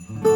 Mm-hmm.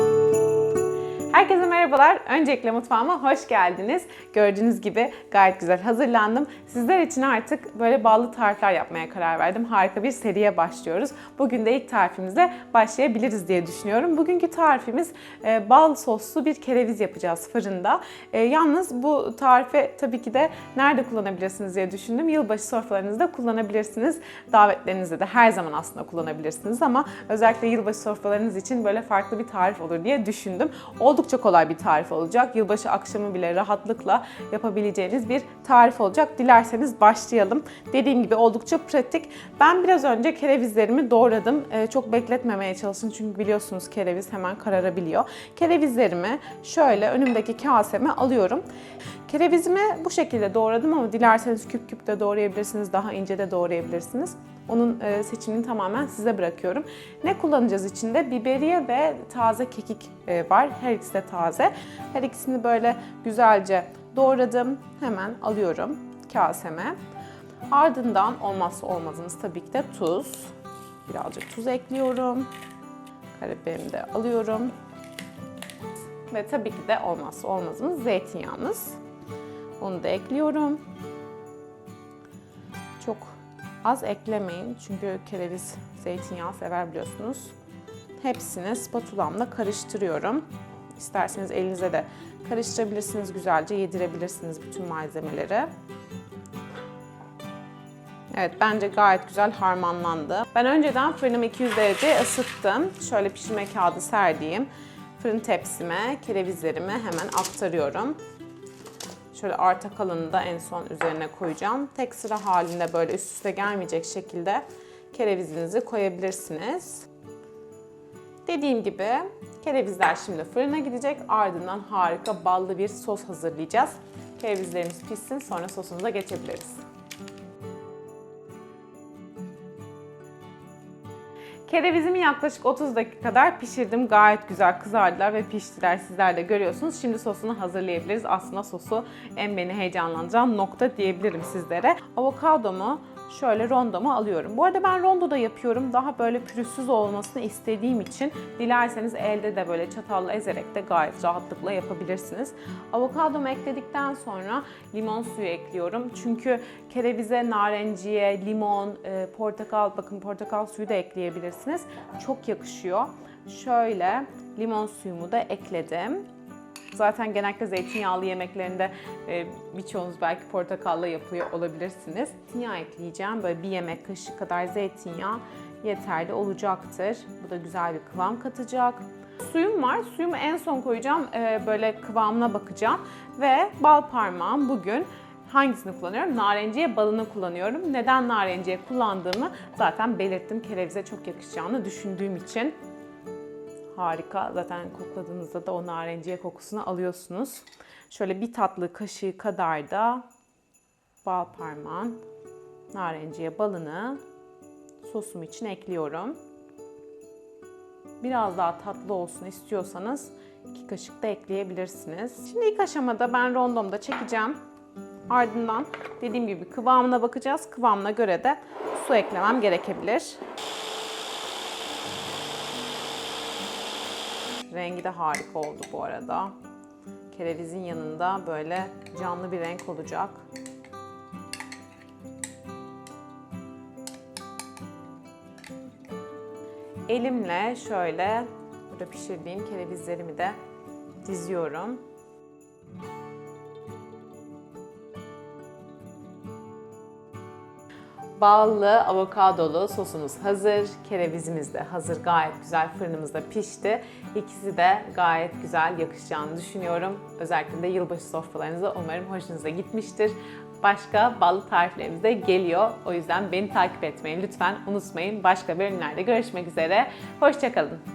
Herkese merhabalar. Öncelikle mutfağıma hoş geldiniz. Gördüğünüz gibi gayet güzel hazırlandım. Sizler için artık böyle ballı tarifler yapmaya karar verdim. Harika bir seriye başlıyoruz. Bugün de ilk tarifimizle başlayabiliriz diye düşünüyorum. Bugünkü tarifimiz e, bal soslu bir kereviz yapacağız fırında. E, yalnız bu tarifi tabii ki de nerede kullanabilirsiniz diye düşündüm. Yılbaşı sofralarınızda kullanabilirsiniz. Davetlerinizde de her zaman aslında kullanabilirsiniz ama özellikle yılbaşı sofralarınız için böyle farklı bir tarif olur diye düşündüm. Oldukça kolay bir tarif olacak. Yılbaşı akşamı bile rahatlıkla yapabileceğiniz bir tarif olacak. Dilerseniz başlayalım. Dediğim gibi oldukça pratik. Ben biraz önce kerevizlerimi doğradım. Ee, çok bekletmemeye çalışın çünkü biliyorsunuz kereviz hemen kararabiliyor. Kerevizlerimi şöyle önümdeki kaseme alıyorum. Kerevizimi bu şekilde doğradım ama dilerseniz küp küp de doğrayabilirsiniz, daha ince de doğrayabilirsiniz. Onun e, seçimini tamamen size bırakıyorum. Ne kullanacağız içinde? Biberiye ve taze kekik e, var. Her ikisi de taze. Her ikisini böyle güzelce doğradım. Hemen alıyorum kaseme. Ardından olmazsa olmazımız tabii ki de tuz. Birazcık tuz ekliyorum. Karabiberimi de alıyorum. Ve tabii ki de olmazsa olmazımız zeytinyağımız. Onu da ekliyorum. Çok az eklemeyin çünkü kereviz zeytinyağı sever biliyorsunuz. Hepsini spatulamla karıştırıyorum. İsterseniz elinize de karıştırabilirsiniz, güzelce yedirebilirsiniz bütün malzemeleri. Evet bence gayet güzel harmanlandı. Ben önceden fırınımı 200 derece ısıttım. Şöyle pişirme kağıdı serdiğim fırın tepsime kerevizlerimi hemen aktarıyorum. Şöyle arta kalanını da en son üzerine koyacağım. Tek sıra halinde böyle üst üste gelmeyecek şekilde kerevizinizi koyabilirsiniz. Dediğim gibi kerevizler şimdi fırına gidecek. Ardından harika ballı bir sos hazırlayacağız. Kerevizlerimiz pişsin sonra sosumuza geçebiliriz. Kerevizimi yaklaşık 30 dakika kadar pişirdim. Gayet güzel kızardılar ve piştiler. Sizler de görüyorsunuz. Şimdi sosunu hazırlayabiliriz. Aslında sosu en beni heyecanlandıran nokta diyebilirim sizlere. Avokadomu şöyle rondomu alıyorum. Bu arada ben rondo da yapıyorum. Daha böyle pürüzsüz olmasını istediğim için dilerseniz elde de böyle çatalla ezerek de gayet rahatlıkla yapabilirsiniz. Avokadomu ekledikten sonra limon suyu ekliyorum. Çünkü kerevize, narenciye, limon, e, portakal, bakın portakal suyu da ekleyebilirsiniz. Çok yakışıyor. Şöyle limon suyumu da ekledim. Zaten genellikle zeytinyağlı yemeklerinde e, birçoğunuz belki portakalla yapıyor olabilirsiniz. Zeytinyağı ekleyeceğim. Böyle bir yemek kaşığı kadar zeytinyağı yeterli olacaktır. Bu da güzel bir kıvam katacak. Suyum var. Suyumu en son koyacağım. E, böyle kıvamına bakacağım. Ve bal parmağım bugün hangisini kullanıyorum? Narenciye balını kullanıyorum. Neden narenciye kullandığımı zaten belirttim. Kerevize çok yakışacağını düşündüğüm için harika. Zaten kokladığınızda da o narenciye kokusunu alıyorsunuz. Şöyle bir tatlı kaşığı kadar da bal parmağın narenciye balını sosum için ekliyorum. Biraz daha tatlı olsun istiyorsanız iki kaşık da ekleyebilirsiniz. Şimdi ilk aşamada ben rondomda çekeceğim. Ardından dediğim gibi kıvamına bakacağız. Kıvamına göre de su eklemem gerekebilir. Rengi de harika oldu bu arada. Kerevizin yanında böyle canlı bir renk olacak. Elimle şöyle burada pişirdiğim kerevizlerimi de diziyorum. Ballı, avokadolu sosumuz hazır. Kerevizimiz de hazır. Gayet güzel fırınımızda pişti. İkisi de gayet güzel yakışacağını düşünüyorum. Özellikle de yılbaşı sofralarınızda umarım hoşunuza gitmiştir. Başka ballı tariflerimiz de geliyor. O yüzden beni takip etmeyi lütfen unutmayın. Başka bölümlerde görüşmek üzere. Hoşçakalın.